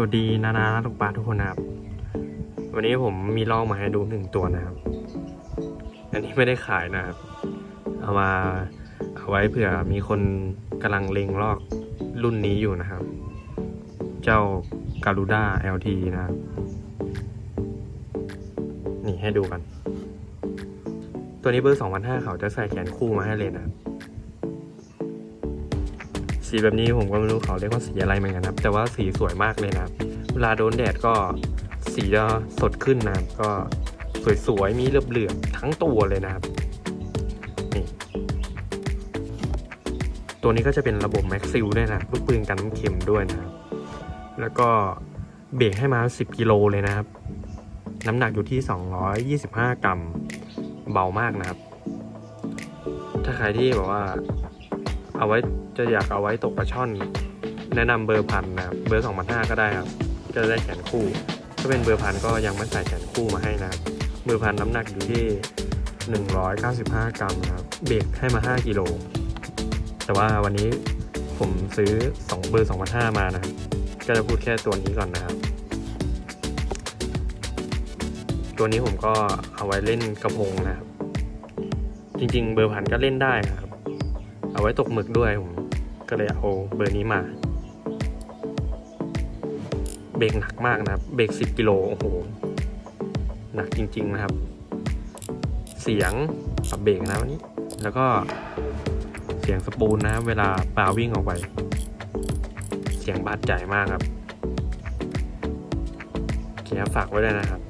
วัสดีนานาลูกปลาทุกคนนะครับ วันนี้ผมมีลองมาให้ดูหนึ่งตัวนะครับ อันนี้ไม่ได้ขายนะครับ เอามาเอาไว้เผื่อมีคนกำลังเล็งลอกรุ่นนี้อยู่นะครับ เจ้าการูด้า LT นะครับ นี่ให้ดูกัน ตัวนี้เบอร์2005เขาจะใส่แขนคู่มาให้เลยนะครับ สีแบบนี้ผมก็ไม่รู้เขาเรียกว่าสีอะไรเหมือนกันครับ แต่ว่าสีสวยมากเลยนะครับ เวลาโดนแดดก็สีจะสดขึ้นนะครับ ก็สวยๆมีเหลือบๆทั้งตัวเลยนะครับนี่ตัวนี้ก็จะเป็นระบบแม็กซิลด้วยนะลูกปืนกันน้ำเค็มด้วยนะครับ แล้วก็เบรกให้มา 10 กิโลเลยนะครับ น้ำหนักอยู่ที่ 225 กรัม เบามากนะครับ ถ้าใครที่แบบว่า เอาไว้จะอยากเอาไว้ตกปลาช่อน แนะนำเบอร์พันนะครับเบอร์สองพันห้าก็ได้ครับจะได้แขนคู่ ถ้าเป็นเบอร์พันก็ยังไม่ใส่แขนคู่มาให้นะครับเบอร์พันน้ำหนักอยู่ที่หนึ่งร้อยเก้าสิบห้ากรัมนะครับเบรกให้มาห้ากิโลแต่ว่าวันนี้ผมซื้อสองเบอร์สองพันห้ามานะครับก็จะพูดแค่ตัวนี้ก่อนนะครับ ตัวนี้ผมก็เอาไว้เล่นกระพงนะครับ จริงๆ เบอร์พันก็เล่นได้นะครับ เอาไว้ตกหมึกด้วยผมก็เลยเอาเบอร์นี้มา เบรกหนักมากนะครับ เบรก 10 กิโลโอ้โห หนักจริง ๆ นะครับ เสียงปรับเบรกนะวันนี้ แล้วก็เสียงสปูลนะเวลาปลาวิ่งออกไป เสียงบาดใจมากครับเคครับฝากไว้เลยนะครับ